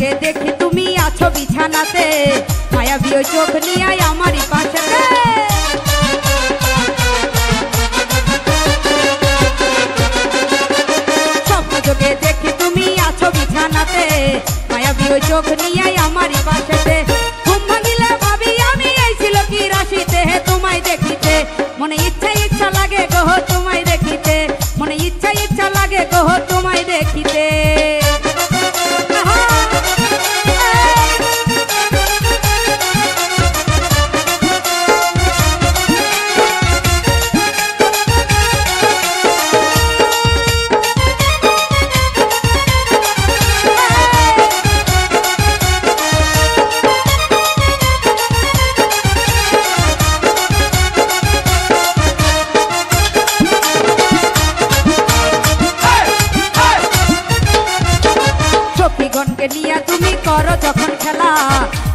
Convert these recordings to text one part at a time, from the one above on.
যোগে দেখি তুমি আছো বিছানাতে। মায়াবী ওই চোখ নিয়ে আমারই পাশে স্বপ্ন চোখে দেখি তুমি আছো বিছানাতে। মায়াবী ওই চোখ নিয়ে আমারই পাশেতে।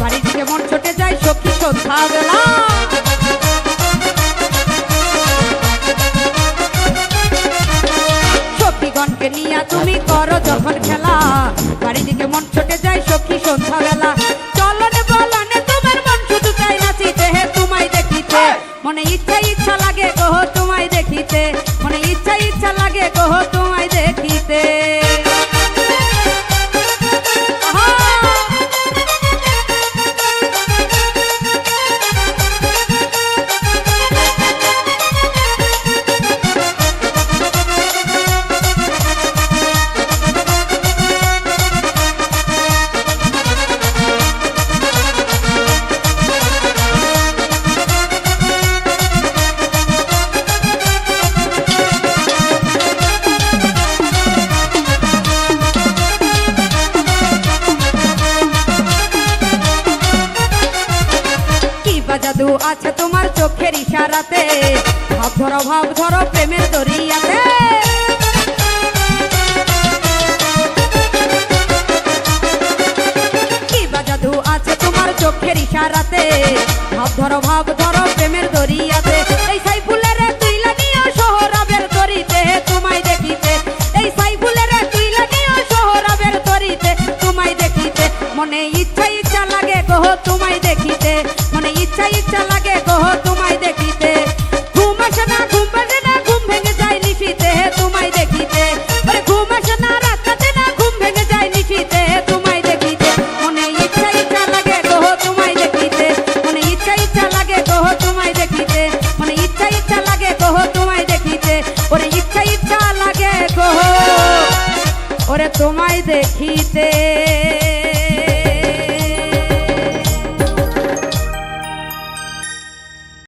বাড়ি থেকে মন যায় সখী সন্ধ্যা সখীগণকে নিয়ে তুমি করো যখন খেলা। বাড়ি দিকে মন ছুটে যায় সখী সন্ধ্যা বেলা চলনে বলনে, তোমার মন শুধু চাই নাচিতে হে, তোমায় দেখিতে। মনে ইচ্ছা বা জাদু আছে তোমার চোখের ইশারাতে? ভাব ধরো ভাব ধরো, প্রেমের দরিয়াতে। কি বা আছে তোমার চোখের ইশারাতে? ভাব ধরো ভাব ধরো, প্রেমের দরিয়াতে। তোমায় দেখিতে। ঘুম আসে না, ঘুম আসে না, ঘুম ভেঙে যায় নিশিতে। তোমায় দেখিতে। ওরে ঘুম আসে না রাত কাটে না, ঘুম ভেঙে যায় নিশিতে। তোমায় দেখিতে। মনে ইচ্ছা ইচ্ছা লাগে গো তোমায় দেখিতে। মনে ইচ্ছা ইচ্ছা লাগে গো তোমায় দেখিতে। মনে ইচ্ছা ইচ্ছা লাগে গো তোমায় দেখিতে। ওরে ইচ্ছা ইচ্ছা লাগে দেখিতে।